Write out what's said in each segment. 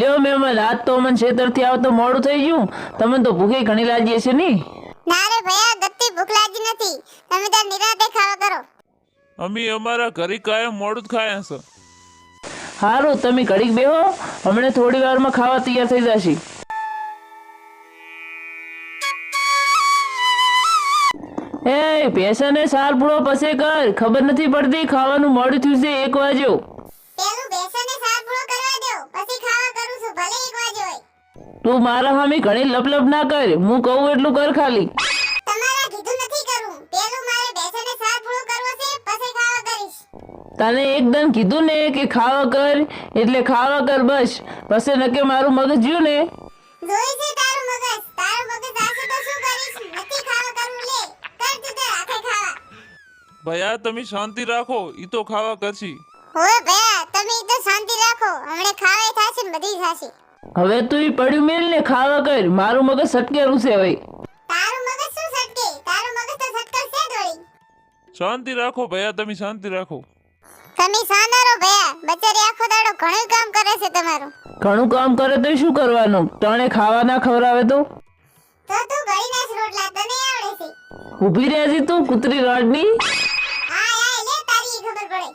લ્યો મહેમાન રાત તો અમને ખેતરથી આવતો મોડું થઈ ગયું. તમે તો ભૂખે ઘણી લાગી છે ની. ના રે ભયા ગત્તી ભૂખ લાગી નથી. તમે તાર નિરાતે ખાવા કરો. અમે અમારા ઘરે કાયમ મોડું જ ખાયા છે. સારું તમે ઘડીક બેહો. હમણાં થોડી વારમાં ખાવા તૈયાર થઈ જશે. એ ભેંસાને સાર પૂરો પસે કર. ખબર નથી પડતી ખાવાનું મોડું થયું છે એક વાગ્યો. તું મારા હામી ઘણી લપલપ ના કર. હું કહું એટલું કર ખાલી. તમારા કીધું નથી કરવું પેલું મારે બેસને સાર પૂરો કરવો છે પછી ખાવા કરીશ. તને એકદમ કીધું ને કે ખાવા કર એટલે ખાવા કર બસ. પછી નકે મારું મગજ જ્યું ને. જોઈ છે તારું મગજ? તારું મગજ આશે તો શું કરીશ? નથી ખાવા કરવું લે. કર તું તે રાખે ખાવા. ભયા તમે શાંતિ રાખો ઈ તો ખાવા કરશી. હોય ભયા તમે ઈ તો શાંતિ રાખો. હમણે ખાવાય થાશે ને બધી થાશે. હવે તું ઈ પડ્યું મેલ ને ખાવા કર. મારું મગજ સટકેલું છે હવે. તારું મગજ શું સટકે? તારું મગજ તો સટકર છે થોડી શાંતિ રાખો ભયા તમે શાંતિ રાખો. તમે સાંદારો ભયા. બચારી આખો દાડો ઘણું કામ કરે છે તમારું. ઘણું કામ કરે તો શું કરવાનું? તણે ખાવા ના ખવડાવે તો? તો તું ગળી નાખ રોટલા તને આવડે છે. ઊભી રહેજી તું કૂતરી રાડની. હા હા લે તારી ખબર પડે.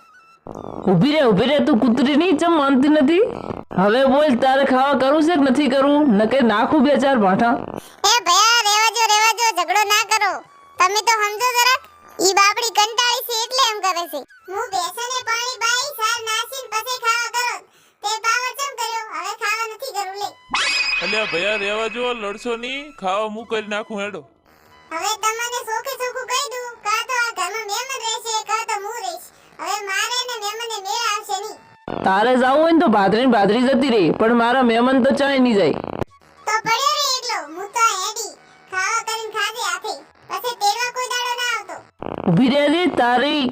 ઊભી રહે ઊભી રહે તું કૂતરી નહીં ચમ માનતી નથી? હવે બોલ તારે ખાવા કરું છે કે નથી કરવું? નકે નાખું બે ચાર ભાઠા. એ ભયા રેવાજો રેવાજો ઝઘડો ના કરો. તમે તો સમજો જરા ઈ બાપડી કંટાળી છે એટલે એમ કરે છે. હું બેસને પાણી બાઈ સાર નાસીન પછી ખાવા કરો. તે પાવર ચમ કર્યો? હવે ખાવા નથી કરું લે. અલ્યા ભયા રેવા જો લડશો ની ખાવા હું કરી નાખું હેડો. હવે તમને તારે જાવું હોય ને તો ભાદરી ભાદરી જતી રહી પણ મારા મહેમાન તો ચાય નહીં જાય. તો પડ્યો રે એટલો હું તો હેડી ખાવા કરીને ખાજે હાથે. પછી તેડવા કોઈ દાડો ના આવતો. ઊભી રહે તારી.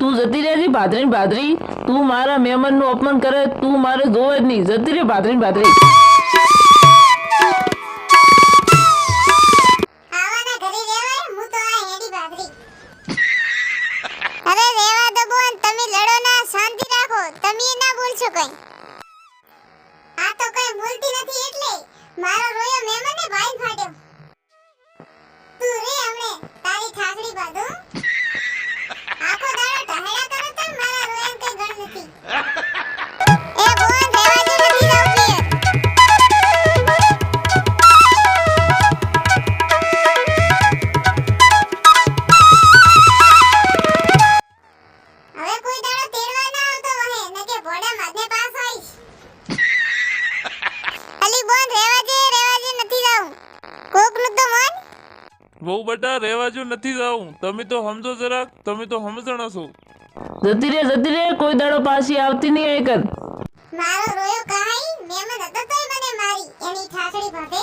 તું જતી રહે છે ભાદરી ભાદરી. તું મારા મહેમાનનું અપમાન કરે, તું મારે જોવે જ નહીં. જતી રહે ભાદરી ભાદરી. તમે ના બોલશો કઈ. આ તો કઈ બોલતી નથી એટલે મારો બહુ બટા રહેવા જો નથી જાવું તમે તો સમજો જરાક તમે તો સમજણ છો જતી રહે જતી રહે કોઈ દાડો પાછી આવતી નહીં એ કર મારો રોયો કાઈ? મહેમાન હતો તોય મને મારી એની ઠાકડી ભાભે.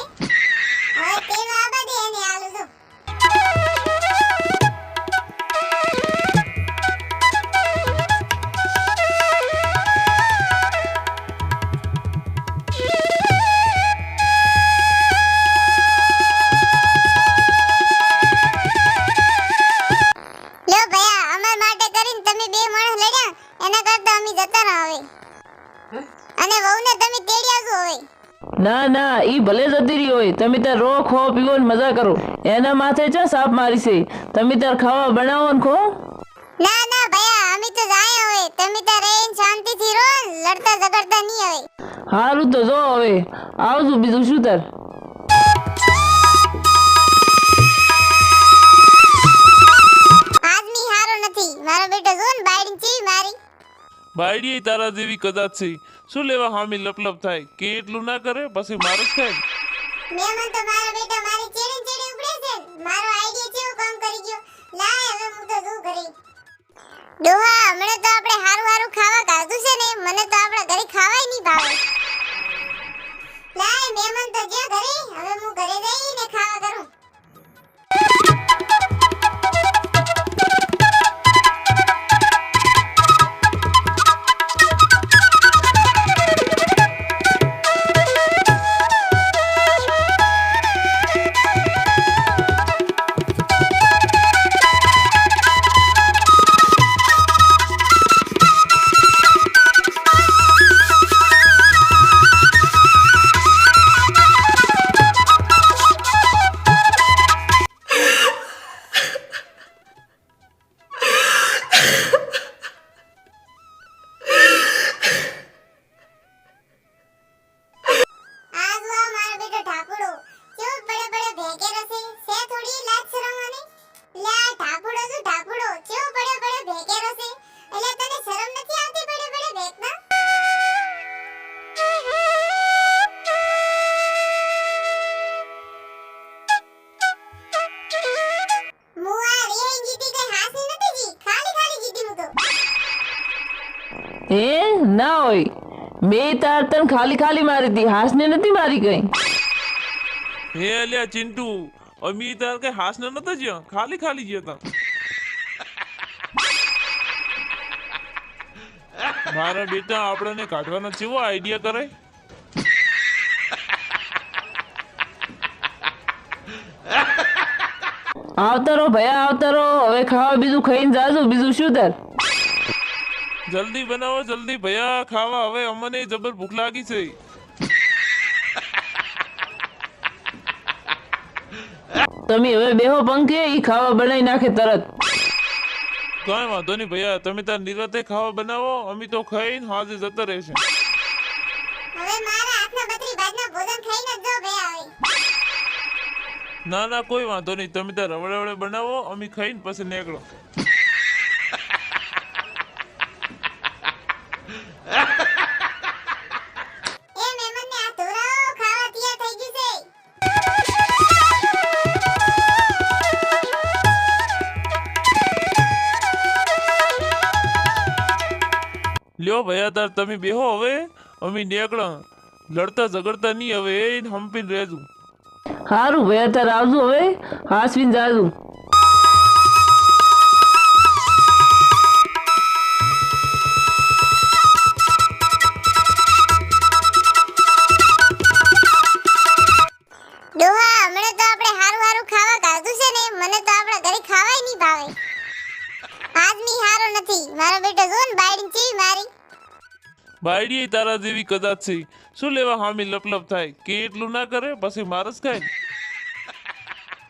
અમે હવે. અને વહુને તમે તેડી આવજો હવે. ના ના ઈ ભલે જતી રહી હોય. તમે તાર રો ખો પીવો ને મજા કરો. એના માથે ચા સાપ મારી છે. તમે તાર ખાવા બનાવો ને ખો. ના ના ભયા અમે તો જાય હવે. તમે તો રહીને શાંતિથી રહો લડતા ઝઘડતા નહીં હવે. સારું તો જો હવે. આવજો બીજું શું તાર? બાયડી તારા જેવી કદાચ છે. શું લેવા હામી લપલપ થાય? કે એટલું ના કરે? પછી મારું જ થાય મહેમાન તો મારો છે આઈડિયા કેવું કામ કરી ગયો? લાય હવે હું શું કરી? ડોહા, હમણે તો આપણે હારું હારું ખાવા કાઢું છે ને. મને તો આપણા ઘરે ખાવાય નહીં ભાવે. લાય મહેમાન તો ઘરે. હવે ઘરે જઈને હોય. મેં તાર તને ખાલી ખાલી મારી હતી. હાસને નથી મારી કઈ. હે અલ્યા ચિંટુ અમી તાર કઈ હાસ ન નતા જ્યાં. ખાલી ખાલી જ્યો તા. મારા બેટા આપણને કાઢવાનો ચેવો આઈડિયા કરે? આવતારો ભયા આવતારો. હવે ખાવા બીજું ખાઈને જાજો. બીજું શું તાર? જલ્દી બનાવો જલ્દી ભૈયા ખાવા. હવે અમને જબર ભૂખ લાગી છે. તમે હવે બેહો પંખે ઈ ખાવા બનાવી નાખે તરત. કોઈ વાંધો નહીં ભૈયા તમે તાર નિરાતે ખાવા બનાવો અમે તો ખાઈને હાજર જતા રહેશે. હવે મારા હાથના બત્રી બાજના ભોજન ખાઈને જ જો ભયા હવે ના ના કોઈ વાંધો નહીં. તમે તાર રવડે રવડે બનાવો અમે ખાઈને પછી નીકળો. લ્યો ભયા તાર તમે બેહો હવે. અમે નીકળો. લડતા ઝઘડતા નહીં હવે એ હંપીને રહેજો. સારું ભયા તાર આવજો હવે. હાસવીને જાજો. ડોહા હમણે તો આપણે હારું હારું ખાવા કાઢું છે ને મને તો આપણા ઘરે ખાવાય નહીં ભાવે. આદમી હારો નથી. મારો બેટો જો ને બાયડી ચીવી મારી. બાયડી તારા જેવી કદાચ છે શું લેવા હામી લપલપ થાય? કે એટલું ના કરે? પછી મારસ ખાય